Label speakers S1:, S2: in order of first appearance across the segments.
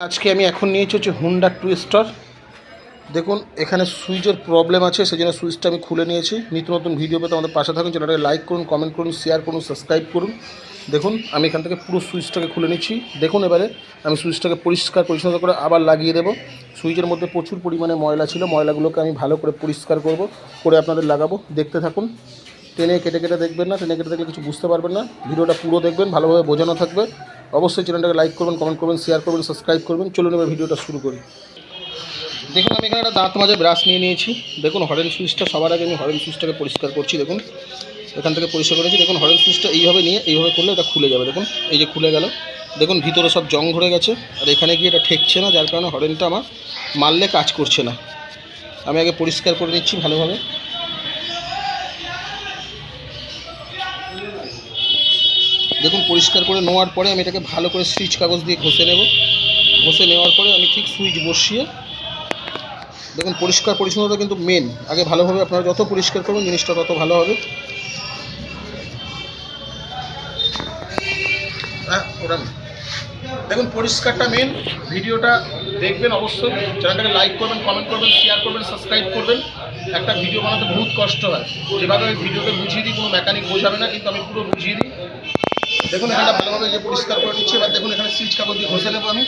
S1: আজকে আমি এখন নিয়েছি হচ্ছে হুন্ডা টুইস্টার দেখুন, এখানে সুইচের প্রবলেম আছে সেই জন্য সুইচটা আমি খুলে নিয়েছি। নিত্য নতুন ভিডিও পেতে আমাদের পাশে থাকুন, চ্যানেলটাকে লাইক করুন কমেন্ট করুন শেয়ার করুন সাবস্ক্রাইব করুন। দেখুন, আমি এখান থেকে পুরো সুইচটাকে খুলে নিচ্ছি। দেখুন এবারে, আমি সুইচটাকে পরিষ্কার, পরিচ্ছন্ন করে আবার লাগিয়ে দেবো। সুইচের মধ্যে প্রচুর পরিমাণে ময়লা ছিল, ময়লাগুলোকে আমি ভালো করে পরিষ্কার করব, করে আপনাদের লাগাবো। দেখতে থাকুন। টেনে কেটে কেটে দেখবেন না, টেনে কেটে দেখলে কিছু বুঝতে পারবেন না। ভিডিওটা পুরো দেখবেন, ভালোভাবে বোঝানো থাকবে। অবশ্যই চ্যানেলটাকে লাইক করবেন কমেন্ট করবেন শেয়ার করবেন সাবস্ক্রাইব করবেন। চলুন এবার ভিডিওটা শুরু করি। দেখুন, আমি এখানে একটা দাঁত মাঝে ব্রাশ নিয়ে নিয়েছি। দেখুন, হরেন সুইচটা সবার আগে আমি হরেন সুইচটাকে পরিষ্কার করছি, দেখুন। এখান থেকে পরিষ্কার করেছি। দেখুন, হরেন সুইচটা এইভাবে নিয়ে, এইভাবে করলে এটা খুলে যাবে, দেখুন। এই যে খুলে গেল। দেখুন, ভিতরে সব জং ধরে গেছে। আর এখানে গিয়ে এটা ঠেকছে না, যার কারণে হরেনটা আমার মারলে কাজ করছে না। আমি আগে পরিষ্কার করে নিচ্ছি ভালোভাবে। দেখুন, পরিষ্কার করে নেওয়ার পরে আমি এটাকে ভালো করে সুইচ কাগজ দিয়ে ঘষে নেব। ঘষে নেওয়ার পরে আমি ঠিক সুইচ বসিয়ে, দেখুন, পরিষ্কার পরিচ্ছন্নতা কিন্তু মেন আগে ভালোভাবে আপনারা যত পরিষ্কার করবেন, জিনিসটা তত ভালো হবে। হ্যাঁ দেখুন, পরিষ্কারটা মেন ভিডিওটা দেখবেন অবশ্যই। চ্যানেলটাকে লাইক করবেন কমেন্ট করবেন শেয়ার করবেন সাবস্ক্রাইব করবেন। একটা ভিডিও বানাতে বহুত কষ্ট হয়। যেভাবে আমি ভিডিওতে বুঝিয়ে দিই, কোনো মেকানিক বোঝাবে না, কিন্তু আমি পুরো বুঝিয়ে দিই। দেখুন, এখানটা ভালোভাবে যে পরিষ্কার করে নিচ্ছি, এবার দেখুন, এখানে সুইচ কাগজ দিয়ে ঘষে নেব আমি।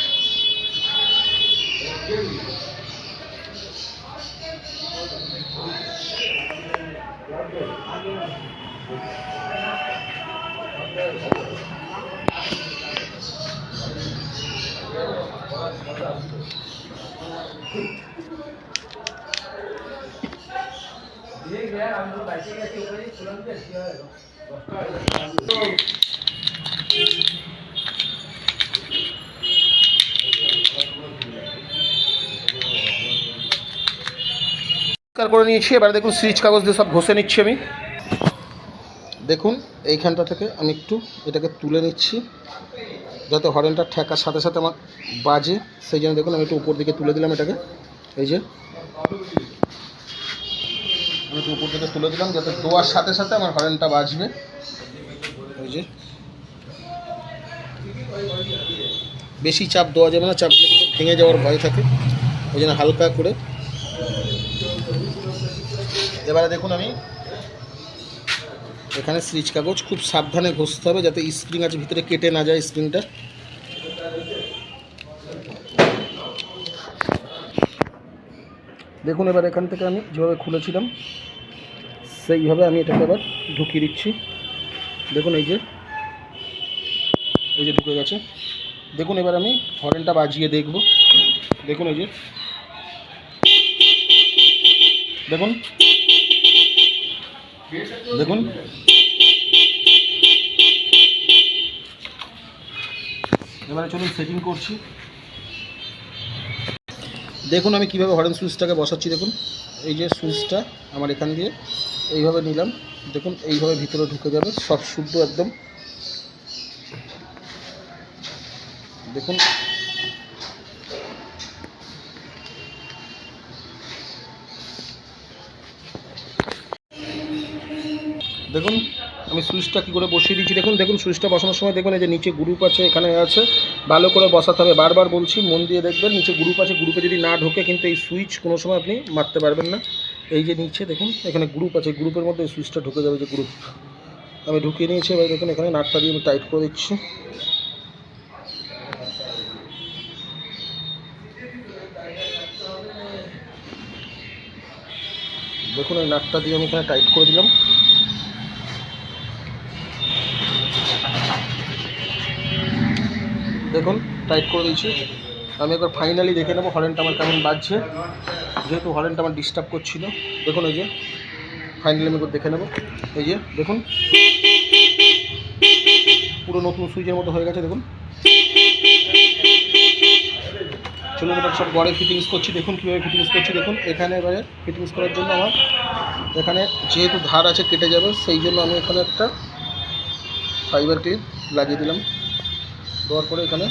S1: পরিষ্কার করে নিয়েছি। এবার দেখুন সুইচ কাগজ দিয়ে সব ঘষে নিচ্ছি আমি। দেখুন, এইখানটা থেকে আমি একটু এটাকে তুলে নিচ্ছি, যাতে হরেনটা ঠেকার সাথে সাথে আমার বাজে। সেই জন্য দেখুন, আমি একটু উপর দিকে তুলে দিলাম এটাকে। এই যে। আমি একটু উপর দিকে তুলে দিলাম, যাতে দোয়ার সাথে সাথে আমার হরেনটা বাজবে। এই যে। বেশি চাপ দেওয়া যাবে না, চাপ ভেঙে যাওয়ার ভয় থাকে। ওই জন্য হালকা করে এবারে দেখুন আমি। এখানে সুইচ কাগজ খুব সাবধানে ঘষতে হবে যাতে স্প্রিং আছে, ভিতরে কেটে না যায় স্প্রিংটা। দেখুন এবার এখান থেকে আমি যেভাবে খুলেছিলাম, সেইভাবে আমি এটাকে আবার ঢুকিয়ে দিচ্ছি। দেখুন এই যে এই যে ঢুকে গেছে। দেখুন এবার আমি হরেনটা বাজিয়ে দেখব। দেখুন এই যে। দেখুন। দেখুন। এবারে চলুন সেটিং করছি। দেখুন আমি কীভাবে হরেন সুইচটাকে বসাচ্ছি, দেখুন। এই যে সুইচটা আমার এখান দিয়ে, এইভাবে নিলাম। দেখুন, এইভাবে ভিতরে ঢুকে যাবে, সব শুদ্ধ একদম। দেখুন দেখুন, আমি সুইচটা কী করে বসিয়ে দিচ্ছি দেখুন দেখুন, সুইচটা বসানোর সময় দেখুন, এই যে নিচে গ্রুপ আছে, এখানে আছে। ভালো করে বসাতে হবে। বারবার বলছি, মন দিয়ে দেখবেন, নিচে গ্রুপ আছে, গ্রুপে যদি না ঢোকে, কিন্তু এই সুইচ কোনো সময় আপনি মারতে পারবেন না। এই যে নিচে দেখুন, এখানে গ্রুপ আছে, গ্রুপের মধ্যে এই সুইচটা ঢুকে যাবে যে গ্রুপ। আমি ঢুকিয়ে নিয়েছি, এবার দেখুন, এখানে নাটটা দিয়ে আমি টাইট করে দিচ্ছি। দেখুন, এই নাটটা দিয়ে আমি এখানে টাইট করে দিলাম। দেখুন টাইট করে দিয়েছি আমি একবার ফাইনালি দেখে নেব হরেনটা আমার কেমন বাজছে। যেহেতু হরেনটা আমার ডিস্টার্ব করছিল। দেখুন এই যে ফাইনালি আমি একবার দেখে নেব। এই যে, দেখুন। পুরো নতুন সুইচের মতো হয়ে গেছে, দেখুন। চলুন এবার সব গড়ে ফিটিংস করছি। দেখুন কীভাবে ফিটিংস করছি, দেখুন। এখানে এবারে ফিটিংস করার জন্য আমার এখানে যেহেতু ধার আছে কেটে যাবে, সেই জন্য আমি এখানে একটা ফাইবার ক্লিপ লাগিয়ে দিলাম। দেওয়ার পরে এখানে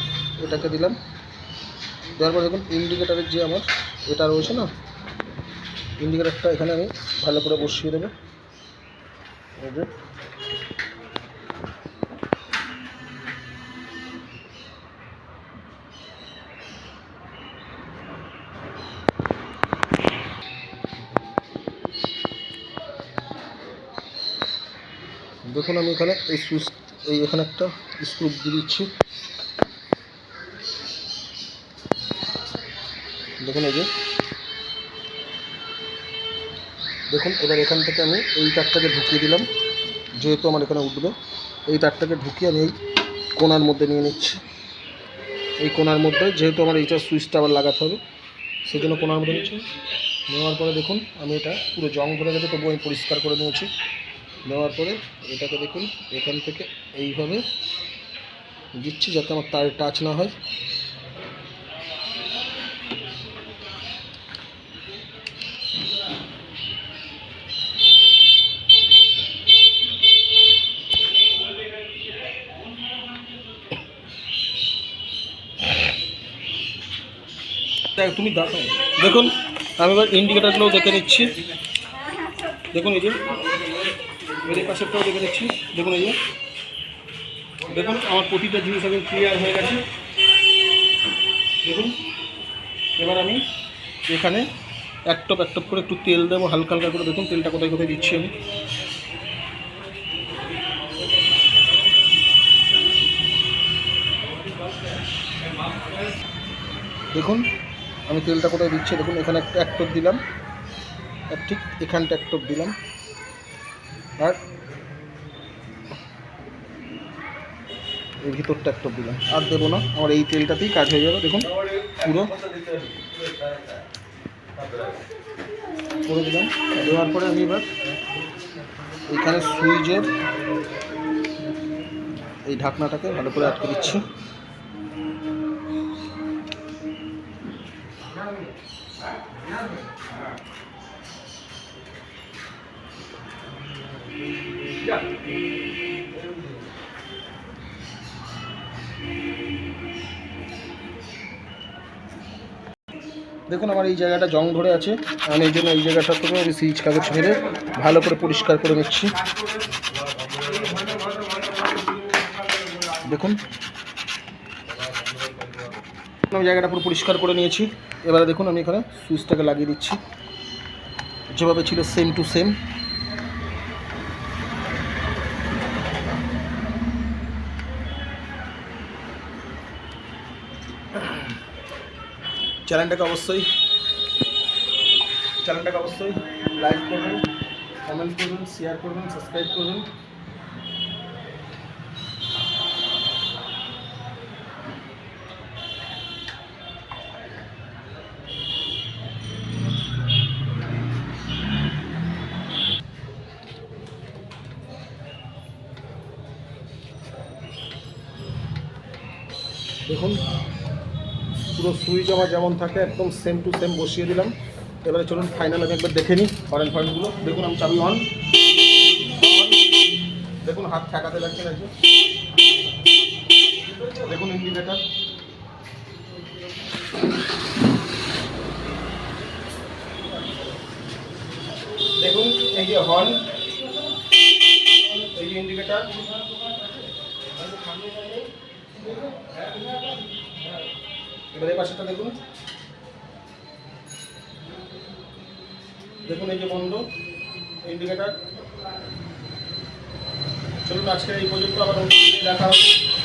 S1: এটাকে দিলাম। দেওয়ার পরে দেখুন ইন্ডিকেটারের যে আমার এটা রয়েছে না? ইন্ডিকেটারটা এখানে আমি ভালো করে বসিয়ে দেবো। দেখুন, আমি এখানে এই সুইচ এই এখানে একটা স্ক্রু দিয়ে দিচ্ছি। দেখুন এই যে। দেখুন, এবার এখান থেকে আমি এই তারটাকে ঢুকিয়ে দিলাম। যেহেতু আমার এখানে উঠবে, এই তারটাকে ঢুকিয়ে আমি এই কোনার মধ্যে নিয়ে নিচ্ছি। এই কোনার মধ্যে, যেহেতু আমার এইটার সুইচটা আবার লাগাতে হবে সেই জন্য কোনার মধ্যে নিচ্ছি। নেওয়ার পরে দেখুন, আমি এটা পুরো জং ধরে গেছে তবু আমি পরিষ্কার করে নিয়েছি। নেওয়ার পরে এটাকে দেখুন, এখান থেকে এইভাবে দিচ্ছি যাতে আমার তার টাচ না হয়। তুমি দেখো। দেখুন, আমি এবার ইন্ডিকেটারগুলোও দেখে নিচ্ছি। দেখুন, এই যে এর এই পাশেরটাও দেখে দেখছি দেখুন এই যে। দেখুন, আমার প্রতিটা জিনিস একদম ক্লিয়ার হয়ে গেছে। দেখুন, এবার আমি এখানে এক টপ এক টপ করে একটু তেল দেবো, হালকা হালকা করে। দেখুন, তেলটা কোথায় কোথায় দিচ্ছি আমি। দেখুন, আমি তেলটা কোথায় দিচ্ছি? দেখুন, এখানে একটা এক টপ দিলাম ঠিক এখানটা এক টপ দিলাম। আর এর ভিতরটা এক টপ দিলাম। আর দেবো না, আমার এই তেলটাতেই কাজ হয়ে যাবে, দেখুন, পুরো। করে দিলাম। দেওয়ার পরে আমি এবার এখানে সুইচের এই ঢাকনাটাকে ভালো করে আটকে দিচ্ছি। দেখুন, আমার এই জায়গাটা জং ধরে আছে। আমি এই জন্য এই জায়গাটা থেকে আমি সিজ কাগজ মেরে ভালো করে পরিষ্কার করে নিচ্ছি। দেখুন। আমি জায়গাটা পুরো পরিষ্কার করে নিয়েছি। এবারে দেখুন, আমি এখানে সুইচটাকে লাগিয়ে দিচ্ছি। যেভাবে ছিল সেম টু সেম। চ্যানেলটাকে অবশ্যই চ্যানেলটাকে অবশ্যই লাইক করবেন কমেন্ট করবেন শেয়ার করবেন সাবস্ক্রাইব করবেন। দেখুন পুরো সুইচ আমার যেমন থাকে, একদম সেম টু সেম বসিয়ে দিলাম। এবারে চলুন ফাইনাল আমি একবার দেখে নিই ফরেন ফরেনগুলো দেখুন আমি চাবি অন দেখুন হাত ঠেকাতে লাগছে না দেখুন ইন্ডিকেটার দেখুন এই যে হর্ন এই যে ইন্ডিকেটার এবার এই পাশেটা দেখুন। দেখুন এই যে বন্ধ ইন্ডিকেটার চলুন আজকে এই পর্যন্ত আবার দেখা হবে।